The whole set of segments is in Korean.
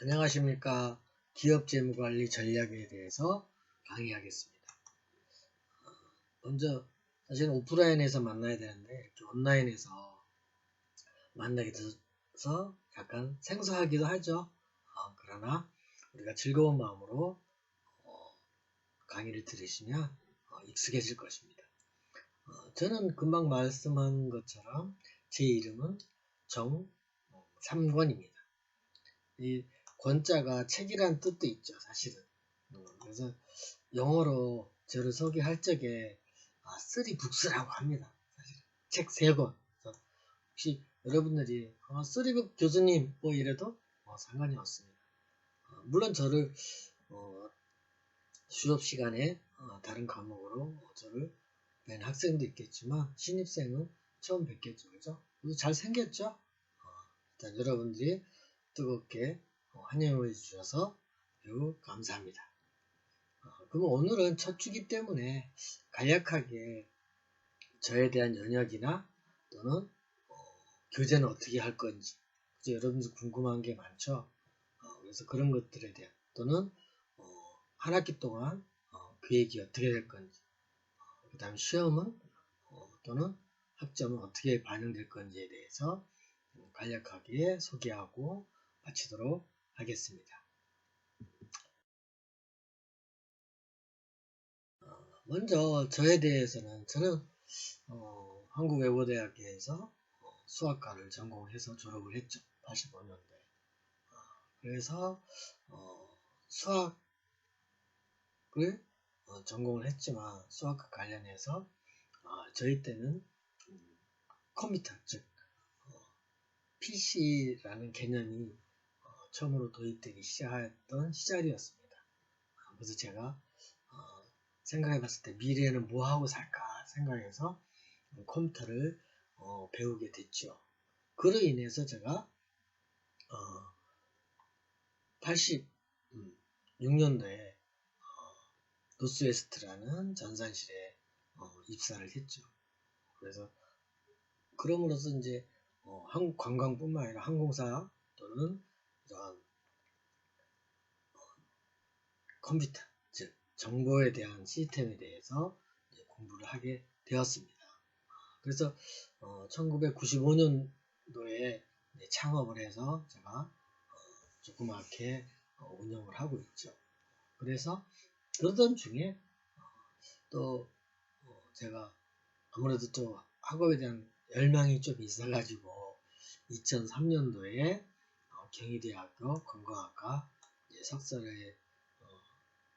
안녕하십니까. 기업 재무관리 전략에 대해서 강의하겠습니다. 어, 먼저 사실은 오프라인에서 만나야 되는데 이렇게 온라인에서 만나게 돼서 약간 생소하기도 하죠. 어, 그러나 우리가 즐거운 마음으로 어, 강의를 들으시면 어, 익숙해질 것입니다. 어, 저는 금방 말씀한 것처럼 제 이름은 정삼권입니다. 이 권자가 책이란 뜻도 있죠, 사실은. 음, 그래서 영어로 저를 소개할 적에 아, 쓰리 북스라고 합니다. 책 세 권. 혹시 여러분들이 어, 쓰리북 교수님 뭐 이래도 어, 상관이 없습니다. 어, 물론 저를 어, 수업 시간에 어, 다른 과목으로 저를 뵌 학생도 있겠지만 신입생은 처음 뵙겠죠, 그죠? 잘 생겼죠? 어, 일단 여러분들이 뜨겁게 어, 환영해 주셔서 매우 감사합니다. 어, 그럼 오늘은 첫 주기 때문에 간략하게 저에 대한 연역이나 또는 어, 교재는 어떻게 할 건지 여러분들 궁금한 게 많죠. 어, 그래서 그런 것들에 대한 또는 어, 한 학기 동안 어, 계획이 어떻게 될 건지 그 다음 시험은 또는 학점은 어떻게 반영될 건지에 대해서 간략하게 소개하고 마치도록 하겠습니다. 어, 먼저 저에 대해서는 저는 어, 한국외고대학교에서 어, 수학과를 전공해서 졸업을 했죠. 85년도에. 어, 그래서 어, 수학을 어, 전공을 했지만 수학과 관련해서 저희 때는 음, 컴퓨터 즉 PC라는 개념이 처음으로 도입되기 시작했던 시절이었습니다. 그래서 제가 어, 생각해 봤을 때 미래에는 뭐 하고 살까 생각해서 컴퓨터를 어, 배우게 됐죠. 그로 인해서 제가 어, 86년도에 어, 노스웨스트라는 전산실에 어, 입사를 했죠. 그래서 그럼으로써 이제 어, 한국 관광뿐만 아니라 항공사 또는 이러한 어, 컴퓨터, 즉 정보에 대한 시스템에 대해서 공부를 하게 되었습니다. 그래서 어, 1995년도에 창업을 해서 제가 어, 조그맣게 어, 운영을 하고 있죠. 그래서 그러던 중에 어, 또 어, 제가 아무래도 또 학업에 대한 열망이 좀 있어가지고 2003년도에 경희대학교 관광학과 석사를 어,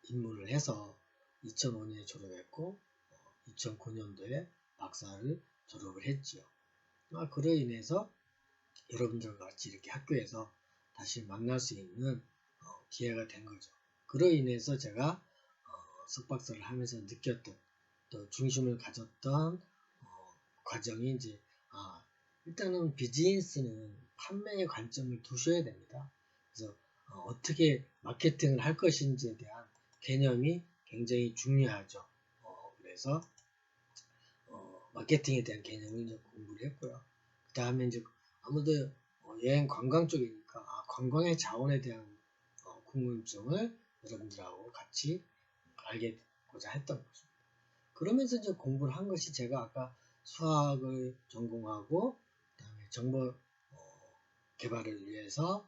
입문을 해서 2005년에 졸업했고 어, 2009년도에 박사를 졸업을 했지요. 아, 그로 인해서 여러분들과 같이 이렇게 학교에서 다시 만날 수 있는 어, 기회가 된 거죠. 그로 인해서 제가 어, 석박사를 하면서 느꼈던 또 중심을 가졌던 어, 과정이 이제 아, 일단은 비즈니스는 판매의 관점을 두셔야 됩니다. 그래서 어, 떻게 마케팅을 할 것인지에 대한 개념이 굉장히 중요하죠. 어, 그래서 어, 마케팅에 대한 개념을 이제 공부를 했고요. 그 다음에 이제 아무도 어, 여행 관광 쪽이니까 아, 관광의 자원에 대한 어, 궁금증을 여러분들하고 같이 알게고자 했던 것입니다. 그러면서 이제 공부를 한 것이 제가 아까 수학을 전공하고 그다음에 정보 어, 개발을 위해서 어,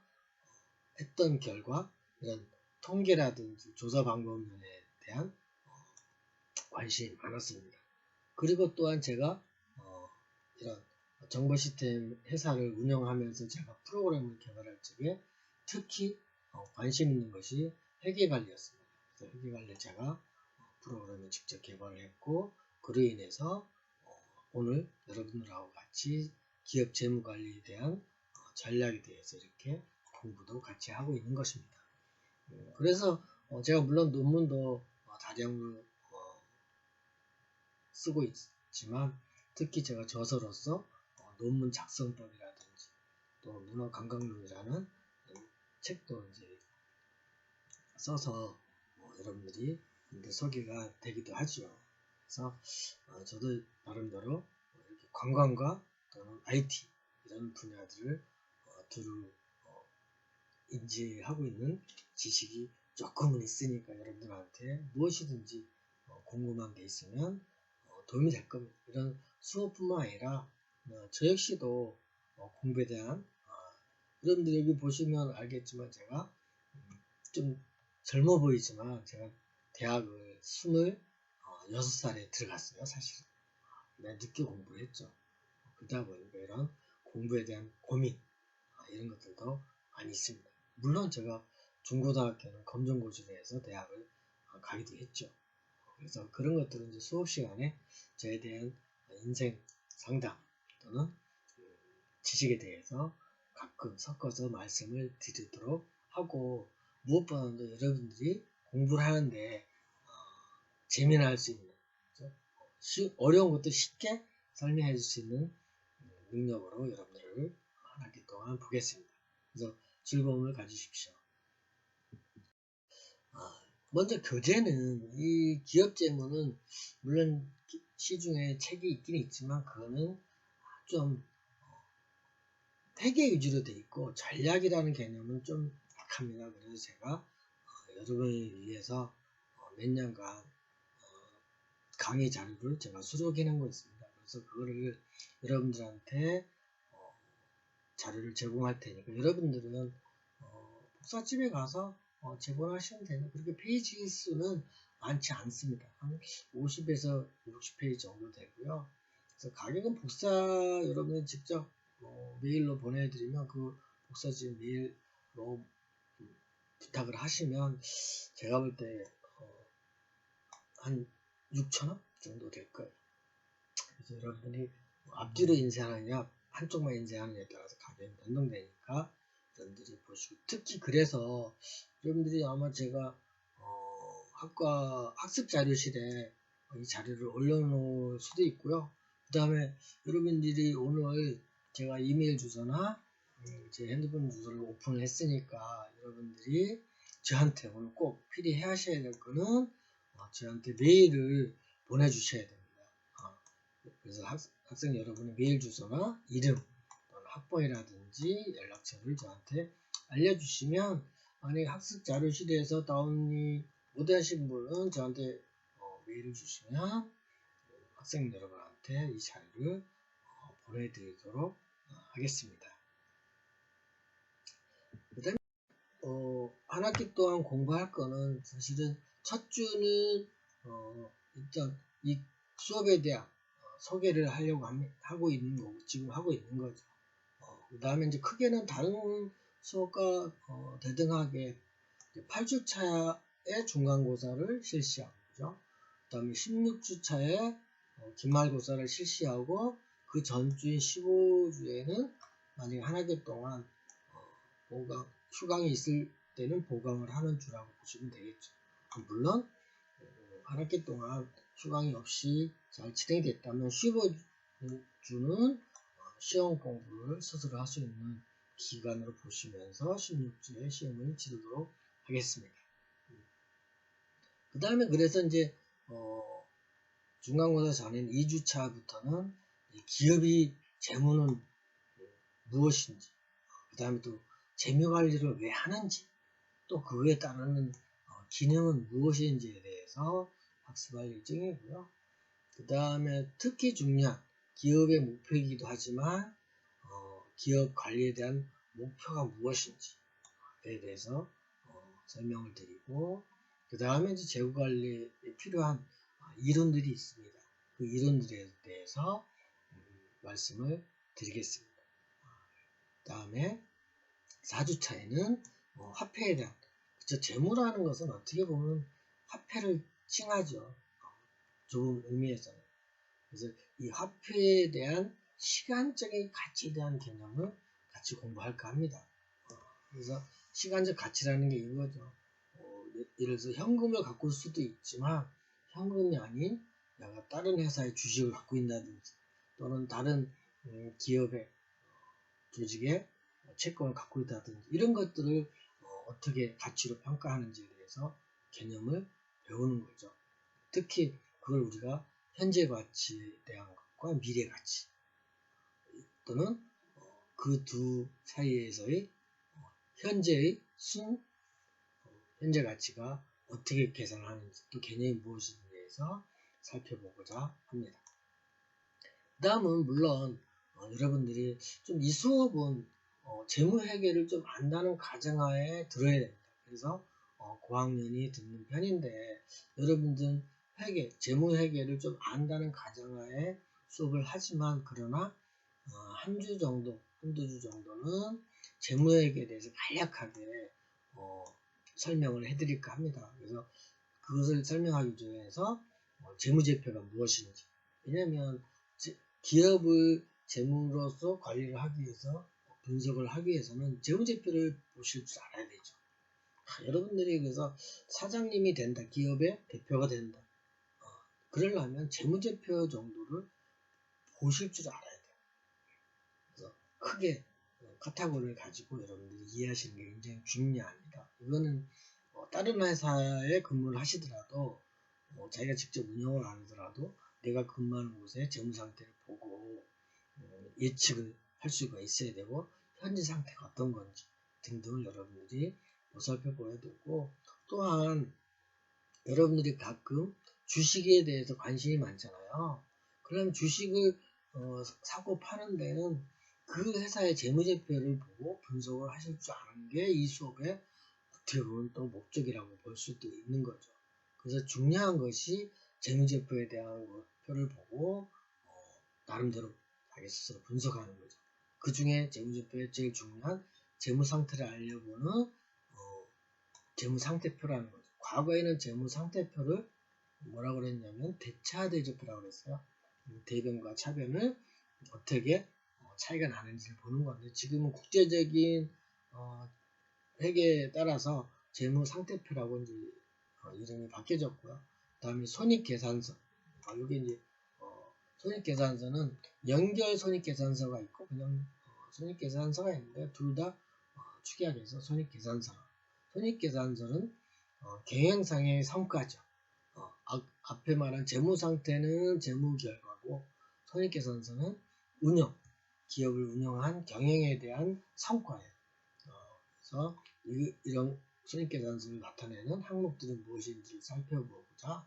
했던 결과 이런 통계라든지 조사 방법론에 대한 어, 관심이 많았습니다. 그리고 또한 제가 이런 정보 시스템 회사를 운영하면서 제가 프로그램을 개발할 적에 특히 관심 있는 것이 회계 관리였습니다. 그래서 회계 관리 제가 프로그램을 직접 개발을 했고 그로 인해서 오늘 여러분들하고 같이 기업 재무 관리에 대한 어, 전략에 대해서 이렇게 공부도 같이 하고 있는 것입니다. 음, 그래서 어, 제가 물론 논문도 어, 다량을 쓰고 있지만 특히 제가 저서로서 논문 작성법이라든지 또 문화관광론이라는 책도 이제 써서 여러분들이 소개가 되기도 하죠. 그래서 저도 나름대로 관광과 또는 IT 이런 분야들을 어, 두루 어, 인지하고 있는 지식이 조금은 있으니까 여러분들한테 무엇이든지 어, 궁금한 게 있으면 어, 도움이 될 겁니다. 이런 수업뿐만 아니라 어, 저 역시도 어, 공부에 대한 어, 여러분들 여기 보시면 알겠지만 제가 음, 좀 젊어 보이지만 제가 대학을 26살에 들어갔어요 사실은 네, 늦게 공부를 했죠 그러다 보니까 이런 공부에 대한 고민 아, 이런 것들도 많이 있습니다 물론 제가 중고등학교는 검정고시대에서 대학을 어, 가기도 했죠 그래서 그런 것들은 이제 수업 시간에 저에 대한 인생 상담 또는 음, 지식에 대해서 가끔 섞어서 말씀을 드리도록 하고 무엇보다도 여러분들이 공부를 하는데 어, 재미나 할수 있는? 쉬- 어려운 것도 쉽게 설명해 줄 수 있는 음, 능력으로 여러분들을 한 학기 동안 보겠습니다. 그래서 즐거움을 가지십시오. 아, 먼저 교재는 이 기업 재무는 물론 기- 시중에 책이 있긴 있지만 그거는 좀 어, 회계 위주로 돼 있고 전략이라는 개념은 좀 약합니다. 그래서 제가 어, 여러분을 위해서 어, 몇 년간 어, 강의 자료를 제가 수록해 놓은 거 있습니다. 그래서 그거를 여러분들한테 어, 자료를 제공할 테니까 여러분들은 어, 복사집에 가서 어, 제공하시면 되는 그렇게 페이지 수는 많지 않습니다. 한 50에서 60페이지 정도 되고요. 그래서 가격은 복사 여러분이 직접 어, 메일로 보내드리면 그 복사집 메일로 음, 부탁을 하시면 제가 볼 때한 6천원 정도 될 거예요. 그래서 여러분들이 뭐 앞뒤로 인쇄하느냐 한쪽만 인쇄하느냐에 따라서 가격이 변동되니까 여러분들이 보시고 특히 그래서 여러분들이 아마 제가 어, 학과 학습 자료실에 이 자료를 올려놓을 수도 있고요. 그 다음에 여러분들이 오늘 제가 이메일 주소나 음, 제 핸드폰 주소를 오픈을 했으니까 여러분들이 저한테 오늘 꼭 필히 해 하셔야 될 거는 어, 저한테 메일을 보내주셔야 됩니다. 어, 그래서 학, 학생 여러분의 메일 주소나 이름 또는 학번이라든지 연락처를 저한테 알려주시면 만약에 학습 자료실에서 다운이 못하신 분은 저한테 어, 메일을 주시면 학생 여러분한테 이 자료를 어, 보내드리도록 어, 하겠습니다. 그 다음에 어, 한 학기 동안 공부할 거는 사실은 첫 주는 어, 일단 이 수업에 대한 어, 소개를 하려고 하고 있는 거고 지금 하고 있는 거죠. 그 다음에 이제 크게는 다른 수업과 어, 대등하게 8주차에 중간고사를 실시하고 죠 그 다음에 16주차에 어, 기말고사를 실시하고 그 전주인 15주에는 만약에 한 학기 동안 어, 보강, 휴강이 있을 때는 보강을 하는 주라고 보시면 되겠죠. 물론 어, 한 학기 동안 휴강이 없이 잘 진행이 됐다면 15주는 시험 공부를 스스로 할 수 있는 기간으로 보시면서 16주에 시험을 치르도록 하겠습니다. 그 다음에 그래서 이제 어, 중간고사 전인 2주차부터는 기업이 재무는 무엇인지 그 다음에 또 재무관리를 왜 하는지 또 그에 따르는 어, 기능은 무엇인지에 대해서 학습할 예정이고요. 그 다음에 특히 중요한 기업의 목표이기도 하지만 어, 기업 관리에 대한 목표가 무엇인지에 대해서 어, 설명을 드리고 그 다음에 이제 재고 관리에 필요한 어, 이론들이 있습니다. 그 이론들에 대해서 음, 말씀을 드리겠습니다. 그 다음에 4주차에는 어, 화폐에 대한 그쵸 재무라는 것은 어떻게 보면 화폐를 칭하죠. 어, 좋은 의미에서는 그래서 이 화폐에 대한 시간적인 가치에 대한 개념을 같이 공부할까 합니다. 어, 그래서 시간적 가치라는 게 이거죠. 어, 예를 들어서 현금을 갖고 올 수도 있지만 현금이 아닌 내가 다른 회사의 주식을 갖고 있다든지 또는 다른 음, 기업의 조직의 채권을 갖고 있다든지 이런 것들을 어, 떻게 가치로 평가하는지에 대해서 개념을 배우는 거죠. 특히 그걸 우리가 현재 가치에 대한 것과 미래 가치 또는 그 두 사이에서의 어, 현재의 순 어, 현재 가치가 어떻게 계산하는지 또 개념이 무엇인지에 대해서 살펴보고자 합니다. 다음은 물론 어, 여러분들이 좀 이 수업은 어, 재무 회계를 좀 안다는 가정하에 들어야 됩니다. 그래서 어, 고학년이 듣는 편인데 여러분들 회계, 재무 회계를 좀 안다는 가정하에 수업을 하지만 그러나 어, 한주 정도, 한두 주 정도는 재무 회계에 대해서 간략하게 어, 설명을 해드릴까 합니다. 그래서 그것을 설명하기 위해서 어, 재무제표가 무엇인지 왜냐하면 기업을 재무로서 관리를 하기 위해서 분석을 하기 위해서는 재무제표를 보실 줄 알아야 되죠. 아, 여러분들이 그래서 사장님이 된다, 기업의 대표가 된다. 어, 그러려면 재무제표 정도를 보실 줄 알아야 돼요. 그래서 크게 카타고리를 가지고 여러분들이 이해하시는 게 굉장히 중요합니다. 이거는 어, 다른 회사에 근무를 하시더라도 뭐 자기가 직접 운영을 안 하더라도 내가 근무하는 곳의 재무 상태를 보고 어, 예측을 할 수가 있어야 되고 현재 상태가 어떤 건지 등등을 여러분들이 살펴보아야 되고 또한 여러분들이 가끔 주식에 대해서 관심이 많잖아요. 그럼 주식을 어, 사고 파는 데는 그 회사의 재무제표를 보고 분석을 하실 줄 아는 게 이 수업의 어떻게 보면 또 목적이라고 볼 수도 있는 거죠. 그래서 중요한 것이 재무제표에 대한 표를 보고 어, 나름대로 자기 스스로 분석하는 거죠. 그 중에 재무제표의 제일 중요한 재무상태를 알려보는 어, 재무상태표라는 거죠. 과거에는 재무상태표를 뭐라고 그랬냐면 대차대조표라고 그랬어요. 대변과 차변을 어떻게 어, 차이가 나는지를 보는 건데 지금은 국제적인 어, 회계에 따라서 재무상태표라고 이제 어, 이름이 바뀌어졌고요. 그 다음에 손익계산서 아, 여기 이제 어, 손익계산서는 연결 손익계산서가 있고 그냥 어, 손익계산서가 있는데 둘다 어, 축약해서 손익계산서 손익계산서는 어, 경영상의 성과죠. 어, 앞에 말한 재무상태는 재무결과고 손익계산서는 운영, 기업을 운영한 경영에 대한 성과예요. 어, 그래서 이, 이런 손익계산서를 나타내는 항목들이 무엇인지 살펴보고자.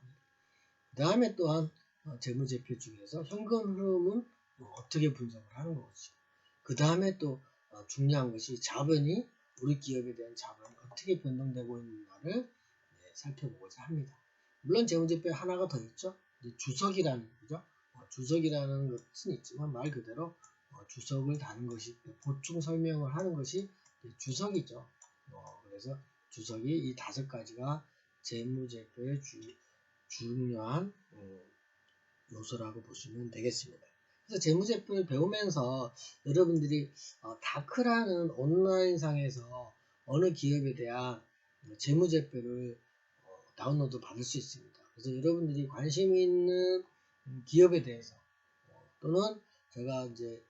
그 다음에 또한 어, 재무제표 중에서 현금 흐름은 뭐 어떻게 분석을 하는 것이죠. 그 다음에 또 어, 중요한 것이 자본이 우리 기업에 대한 자본이 어떻게 변동되고 있는가를 네, 살펴보고자 합니다. 물론 재무제표에 하나가 더 있죠. 주석이라는 거죠. 어, 주석이라는 것은 있지만 말 그대로 주석을 다는 것이 보충 설명을 하는 것이 주석이죠. 그래서 주석이 이 다섯 가지가 재무제표의 주, 중요한 음, 요소라고 보시면 되겠습니다. 그래서 재무제표를 배우면서 여러분들이 어, 다크라는 온라인상에서 어느 기업에 대한 재무제표를 어, 다운로드 받을 수 있습니다. 그래서 여러분들이 관심 있는 기업에 대해서 어, 또는 제가 이제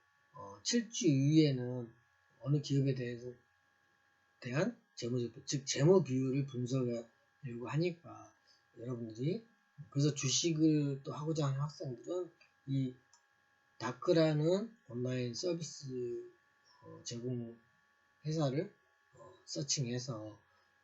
7주 이후에는 어느 기업에 대해서 대한 재무제표, 즉 재무 비율을 분석하려고 하니까 여러분들이 그래서 주식을 또 하고자 하는 학생들은 이 다크라는 온라인 서비스 어, 제공 회사를 어, 서칭해서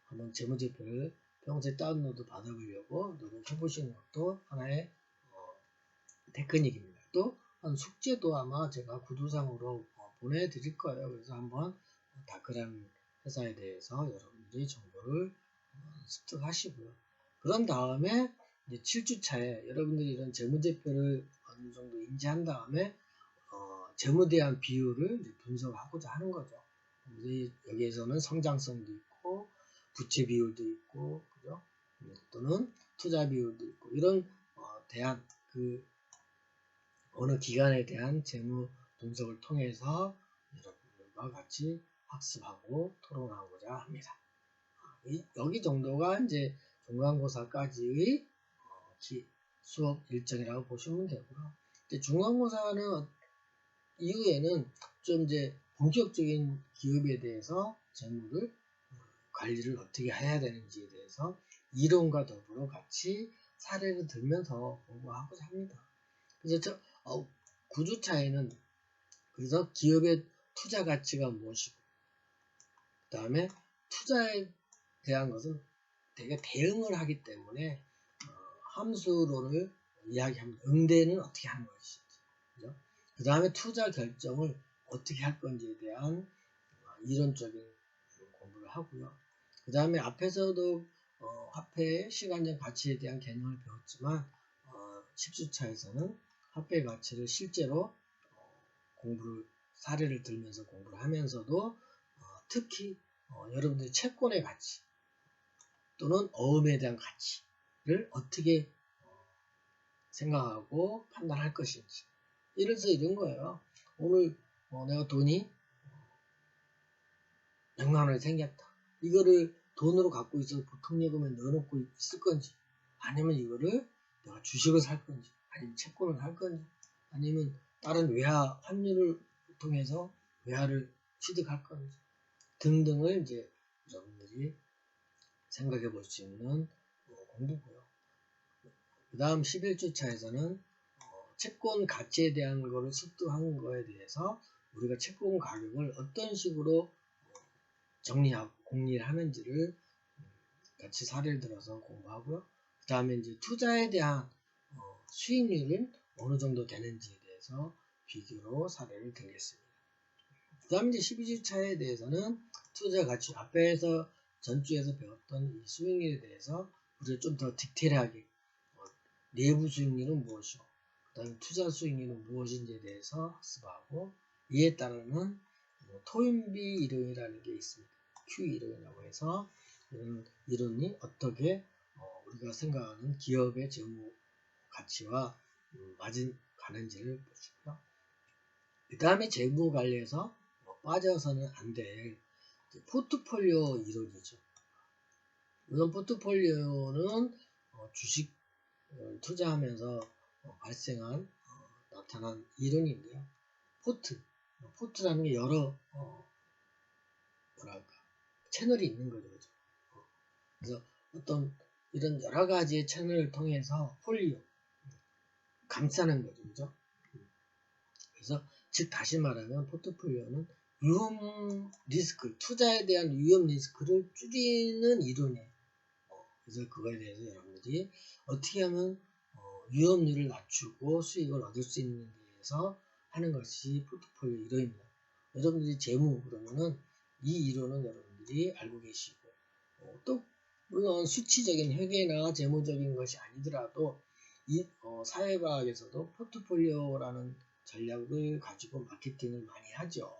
한번 재무제표를 평소에 다운로드 받아보려고 노력해 보시는 것도 하나의 어, 테크닉입니다. 또 한 숙제도 아마 제가 구두상으로 어, 보내드릴 거예요. 그래서 한번 다크라는 회사에 대해서 여러분들이 정보를 어, 습득하시고요. 그런 다음에 이제 7주차에 여러분들이 이런 재무제표를 어느 정도 인지한 다음에 어, 재무에 대한 비율을 분석하고자 하는 거죠. 여기에서는 성장성도 있고 부채 비율도 있고 그죠? 또는 투자 비율도 있고 이런 어, 대한 그 어느 기간에 대한 재무 분석을 통해서 여러분들과 같이 학습하고 토론하고자 합니다. 여기 정도가 이제 중간고사까지의 어, 수업 일정이라고 보시면 되고요. 이제 중간고사는 이후에는 좀 이제 본격적인 기업에 대해서 재무를 어, 관리를 어떻게 해야 되는지에 대해서 이론과 더불어 같이 사례를 들면서 공부하고자 합니다. 그래서 저, 어, 구조차에는 그래서 기업의 투자 가치가 무엇이고 그 다음에 투자에 대한 것은 되게 대응을 하기 때문에 어, 함수론을 이야기합니다. 응대는 어떻게 하는 것이지. 그 다음에 투자 결정을 어떻게 할 건지에 대한 어, 이론적인 공부를 하고요. 그 다음에 앞에서도 어, 화폐의 시간적 가치에 대한 개념을 배웠지만 어, 10주차에서는 화폐의 가치를 실제로 어, 공부를 사례를 들면서 공부를 하면서도 어, 특히 어, 여러분들이 채권의 가치 또는 어음에 대한 가치를 어떻게 어, 생각하고 판단할 것인지 들어서 이런 거예요. 오늘 어, 내가 돈이 100만 원이 생겼다. 이거를 돈으로 갖고 있어서 보통 예금에 넣어놓고 있을 건지 아니면 이거를 내가 주식을 살 건지 아니면 채권을 살 건지 아니면 다른 외화 환율을 통해서 외화를 취득할 건지 등등을 이제 여러분들이 생각해 볼 수 있는 어, 공부고요. 그 다음 11주차에서는 어, 채권 가치에 대한 거를 습득한 거에 대해서 우리가 채권 가격을 어떤 식으로 어, 정리하고 공리를 하는지를 같이 사례를 들어서 공부하고요. 그 다음에 이제 투자에 대한 어, 수익률은 어느 정도 되는지에 대해서 비교로 사례를 들겠습니다. 그 다음에 이제 12주차에 대해서는 투자 가치 앞에서 전주에서 배웠던 이 수익률에 대해서 우리가 좀 더 디테일하게 어, 내부 수익률은 무엇이고 그 다음에 투자 수익률은 무엇인지에 대해서 학습하고 이에 따르는 뭐 토인비 이론이라는 게 있습니다. Q 이론이라고 해서 이런 이론이 어떻게 어, 우리가 생각하는 기업의 재무 가치와 음, 맞은 가는지를 보시고요. 그 다음에 재무 관리에서 뭐 빠져서는 안 될 포트폴리오 이론이죠. 우선 포트폴리오는 어, 주식 어, 투자하면서 어, 발생한 어, 나타난 이론인데요. 포트, 포트라는 게 여러 어, 뭐랄까 채널이 있는 거죠. 어, 그래서 어떤 이런 여러 가지의 채널을 통해서 폴리오 감싸는 거죠. 그죠? 그래서 즉 다시 말하면 포트폴리오는 위험 리스크, 투자에 대한 위험 리스크를 줄이는 이론이에요. 어, 그래서 그거에 대해서 여러분들이 어떻게 하면 어, 위험률을 낮추고 수익을 얻을 수 있는 데에서 하는 것이 포트폴리오 이론입니다. 여러분들이 재무 그러면은 이 이론은 여러분들이 알고 계시고 어, 또 물론 수치적인 회계나 재무적인 것이 아니더라도 이 어, 사회과학에서도 포트폴리오라는 전략을 가지고 마케팅을 많이 하죠.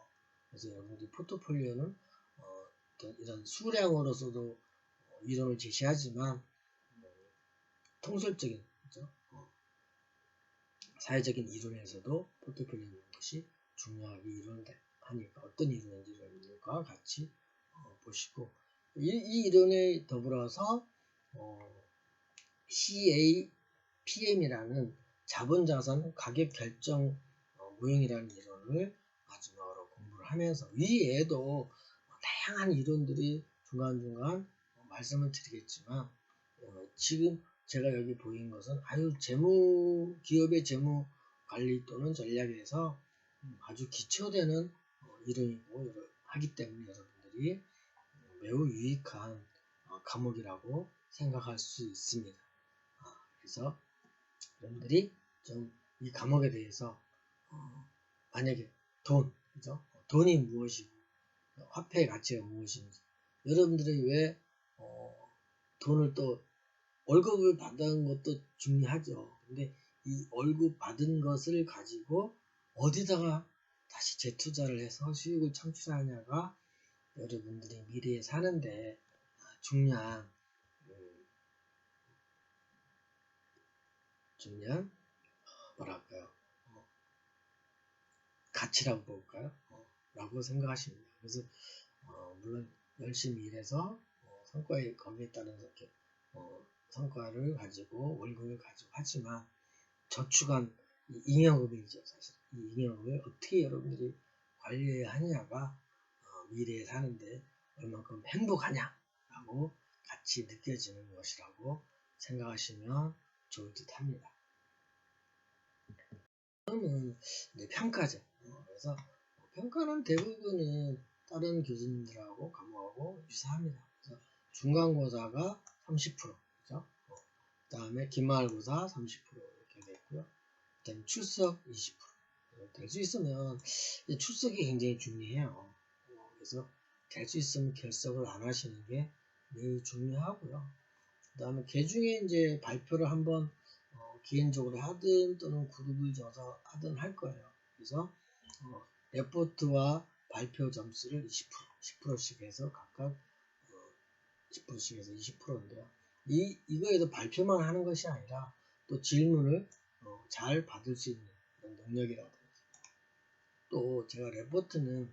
그래서 여러분들이 포트폴리오는 어, 이런 수량으로서도 어, 이론을 제시하지만 어, 통설적인 그죠? 어, 사회적인 이론에서도 포트폴리오는 것이 중요하게 이론하니까 어떤 이론인지과 같이 어, 보시고 이, 이, 이론에 더불어서 어, CAPM이라는 자본자산 가격 결정 모형이라는 이론을 마지막으로 공부를 하면서 위에도 다양한 이론들이 중간중간 말씀을 드리겠지만 어, 지금 제가 여기 보인 것은 아유 재무 기업의 재무 관리 또는 전략에서 아주 기초되는 어, 이론이고 하기 때문에 여러분들이 매우 유익한 어, 과목이라고 생각할 수 있습니다. 아, 그래서 여러분들이 좀 이 과목에 대해서 어, 만약에 돈, 그죠? 돈이 무엇이고 화폐의 가치가 무엇인지 여러분들이 왜 어, 돈을 또 월급을 받은 것도 중요하죠. 근데 이 월급 받은 것을 가지고 어디다가 다시 재투자를 해서 수익을 창출하냐가 여러분들이 미래에 사는데 중요한 음, 중요한 뭐랄까요 가치라고 볼까요? 어, 라고 생각하십니다. 그래서 어, 물론 열심히 일해서 어, 성과에 거기에 따른 어, 성과를 가지고 월급을 가지고 하지만 저축한 잉여금이죠 사실 이 잉여금을 어떻게 여러분들이 관리해야 하느냐가 어, 미래에 사는데 얼만큼 행복하냐라고 같이 느껴지는 것이라고 생각하시면 좋을 듯 합니다. 다음은 평가죠. 그래서 평가는 대부분은 다른 교수님들하고 과목하고 유사합니다. 그래서 중간고사가 30%, 그죠? 어, 그 다음에 기말고사 30% 이렇게 됐고요. 그 다음에 출석 20%. 될 수 있으면 출석이 굉장히 중요해요. 어, 그래서 될 수 있으면 결석을 안 하시는 게 매우 중요하고요. 그 다음에 개중에 이제 발표를 한번 어, 개인적으로 하든 또는 그룹을 줘서 하든 할 거예요. 그래서 어, 레포트와 발표 점수를 20% 10%씩 해서 각각 어, 10%씩 해서 20%인데요. 이 이거에도 발표만 하는 것이 아니라 또 질문을 어, 잘 받을 수 있는 그런 능력이라든지 또 제가 레포트는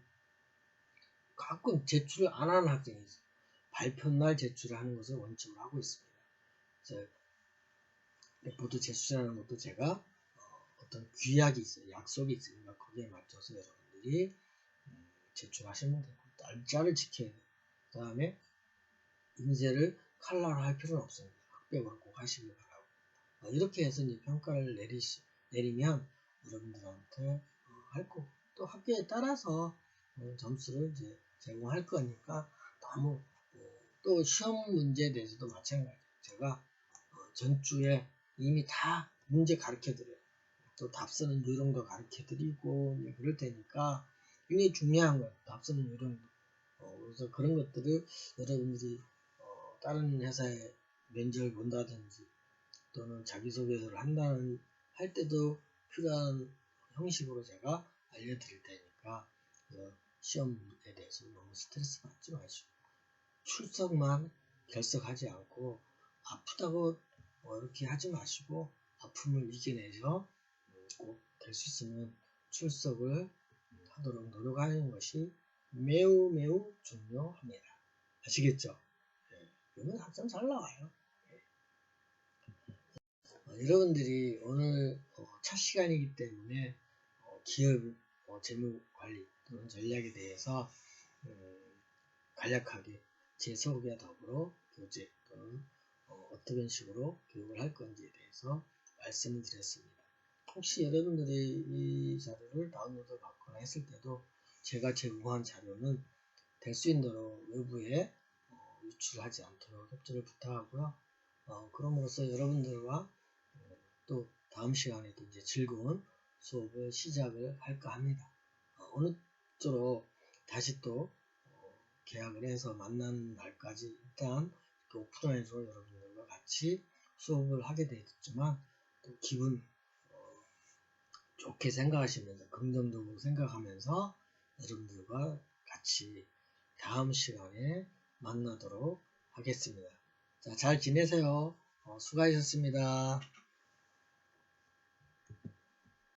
가끔 제출을 안 하는 학생이 있어요. 발표 날 제출을 하는 것을 원칙으로 하고 있습니다. 레포트 제출하는 것도 제가 어, 떤 규약이 있어요. 약속이 있으니까 거기에 맞춰서 여러분들이 음, 제출하시면 되고 날짜를 지켜야 돼요. 그 다음에 인쇄를 칼라로 할 필요는 없습니다. 흑백으로 꼭 하시길 바라고 어, 이렇게 해서 이제 평가를 내리시, 내리면 여러분들한테 어, 할 거고 또 학교에 따라서 어, 점수를 이제 제공할 거니까 너무 어, 또 시험 문제에 대해서도 마찬가지. 제가 어, 전주에 이미 다 문제 가르쳐 드려요. 또 답쓰는 요령도 가르쳐 드리고 그럴 테니까 굉장히 중요한 거예요. 답쓰는 요령도. 어, 그래서 그런 것들을 여러분들이 어, 다른 회사에 면접을 본다든지 또는 자기소개서를 한다는 할 때도 필요한 형식으로 제가 알려드릴 테니까 그 시험에 대해서 너무 스트레스 받지 마시고 출석만 결석하지 않고 아프다고 뭐 이렇게 하지 마시고 아픔을 이겨내서 꼭 될 수 있으면 출석을 하도록 노력하는 것이 매우 매우 중요합니다. 아시겠죠? 네, 이건 학점 잘 나와요. 네. 어, 여러분들이 오늘 어, 첫 시간이기 때문에 어, 기업 어, 재무 관리 또는 전략에 대해서 음, 간략하게 제 수업과 더불어 교재 또는 어, 떤 식으로 교육을 할 건지에 대해서 말씀을 드렸습니다. 혹시 여러분들이 이 자료를 다운로드 받거나 했을 때도 제가 제공한 자료는 될수 대로 외부에 어, 유출하지 않도록 협조를 부탁하고요. 어, 그럼으로써 여러분들과 어, 또 다음 시간에도 이제 즐거운 수업을 시작을 할까 합니다. 어, 어느 쪽으로 다시 또 어, 계약을 해서 만나는 날까지 일단 오프라인으로 여러분들과 같이 수업을 하게 되었지만 또 기분 어, 좋게 생각하시면서 긍정적으로 생각하면서 여러분들과 같이 다음 시간에 만나도록 하겠습니다. 자, 잘 지내세요. 어, 수고하셨습니다.